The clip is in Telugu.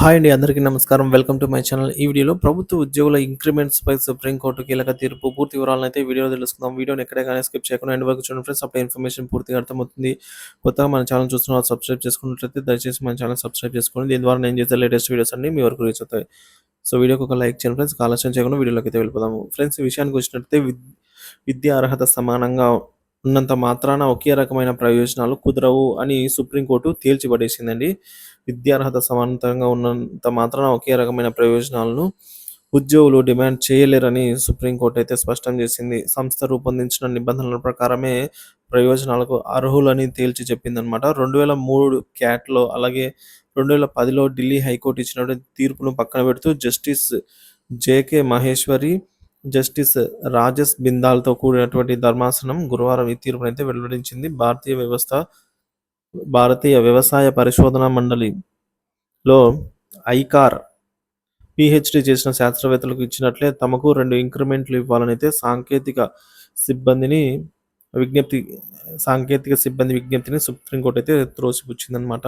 హాయ్ అండి అందరికీ నమస్కారం. వెల్కమ్ టు మై ఛానల్ ఈ వీడియోలో ప్రభుత్వ ఉద్యోగుల ఇంక్రిమెంట్స్ పై సుప్రీంకోర్టు కీలక తీర్పు పూర్తి వివరాలను అయితే వీడియో తెలుసుకుందాం. వీడియోని ఎక్కడైనా కానీ స్కిప్ చేయకుండా ఎండ్ వరకు చూడండి ఫ్రెండ్స్. అప్పుడు ఇన్ఫర్మేషన్ పూర్తిగా అర్థమవుతుంది. కొత్తగా మన ఛానల్ చూస్తున్న సబ్స్క్రైబ్ చేసుకున్నట్లయితే దయచేసి మన ఛానల్ సబ్స్క్రైబ్ చేసుకోండి. దీని ద్వారా నేను చేసే లేటెస్ట్ వీడియోస్ అన్ని మీ వరకు రీచ్ అవుతాయి. సో వీడియోకి ఒక లైక్ చేయండి ఫ్రెండ్స్. ఆలస్యం చేయకుండా వీడియోలోకి అయితే వెళ్ళిపోదాము. ఫ్రెండ్స్ ఈ విషయానికి వచ్చినట్లయితే విద్య అర్హత సమానంగా ఉన్నంత మాత్రాన ఒకే రకమైన ప్రయోజనాలు కుదరవు అని సుప్రీంకోర్టు తేల్చిపడేసిందండి. విద్యార్హత సమాంతరంగా ఉన్నంత మాత్రాన ఒకే రకమైన ప్రయోజనాలను ఉద్యోగులు డిమాండ్ చేయలేరని సుప్రీంకోర్టు అయితే స్పష్టం చేసింది. సంస్థ రూపొందించిన నిబంధనల ప్రకారమే ప్రయోజనాలకు అర్హులని తేల్చి చెప్పిందనమాట రెండు వేల మూడు క్యాట్లో అలాగే రెండు వేల పదిలో ఢిల్లీ హైకోర్టు ఇచ్చినటువంటి తీర్పును పక్కన పెడుతూ జస్టిస్ జేకే మహేశ్వరి జస్టిస్ రాజస్ బిందాల్తో కూడినటువంటి ధర్మాసనం గురువారం ఈ తీర్పునైతే వెల్లడించింది. భారతీయ వ్యవస్థ భారతీయ వ్యవసాయ పరిశోధన మండలిలో ఐకార్ పిహెచ్డి చేసిన శాస్త్రవేత్తలకు ఇచ్చినట్లే తమకు రెండు ఇంక్రిమెంట్లు ఇవ్వాలని అయితే సాంకేతిక సిబ్బందిని విజ్ఞప్తి సాంకేతిక సిబ్బంది విజ్ఞప్తిని సుప్రీంకోర్టు అయితే త్రోసిపుచ్చిందనమాట